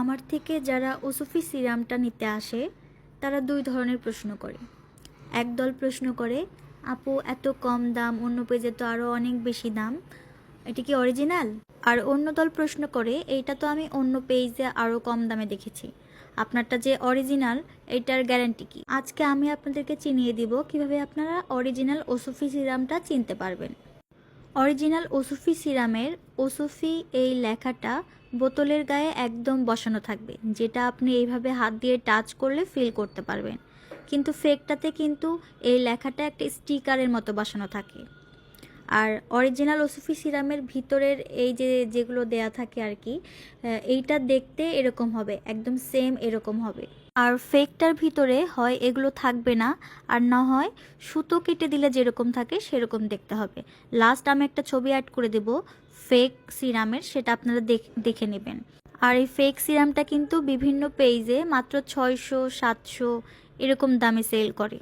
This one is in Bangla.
আমার থেকে যারা ওসুফি সিরামটা নিতে আসে, তারা দুই ধরনের প্রশ্ন করে। একদল প্রশ্ন করে, আপু, এত কম দাম, অন্য পেজে তো আরও অনেক বেশি দাম, এটা কি অরিজিনাল? আর অন্য দল প্রশ্ন করে, এইটা তো আমি অন্য পেজে আরও কম দামে দেখেছি। আপনারটা যে অরিজিনাল এইটার গ্যারান্টি কি? আজকে আমি আপনাদেরকে চিনিয়ে দিব কীভাবে আপনারা অরিজিনাল ওসুফি সিরামটা চিনতে পারবেন। অরিজিনাল ওসুফি সিরামের ওসুফি এই লেখাটা বোতলের গায়ে একদম বসানো থাকবে, যেটা আপনি এইভাবে হাত দিয়ে টাচ করলে ফিল করতে পারবেন। কিন্তু ফেকটাতে কিন্তু এই লেখাটা একটা স্টিকারের মতো বসানো থাকে। আর অরিজিনাল ওসুফি সিরামের ভিতরের এই যে যেগুলো দেয়া থাকে আর কি এইটা দেখতে এরকম হবে, একদম সেম এরকম হবে। আর ফেকটার ভিতরে হয় এগুলো থাকবে না, আর না হয় সুতো কেটে দিলে যেরকম থাকে সেরকম দেখতে হবে। লাস্ট আমি একটা ছবি অ্যাড করে দেব ফেক সিরামের, সেটা আপনারা দেখ- নেবেন। আর এই ফেক সিরামটা কিন্তু বিভিন্ন পেজে মাত্র ছয়শো, সাতশো এরকম দামে সেল করে।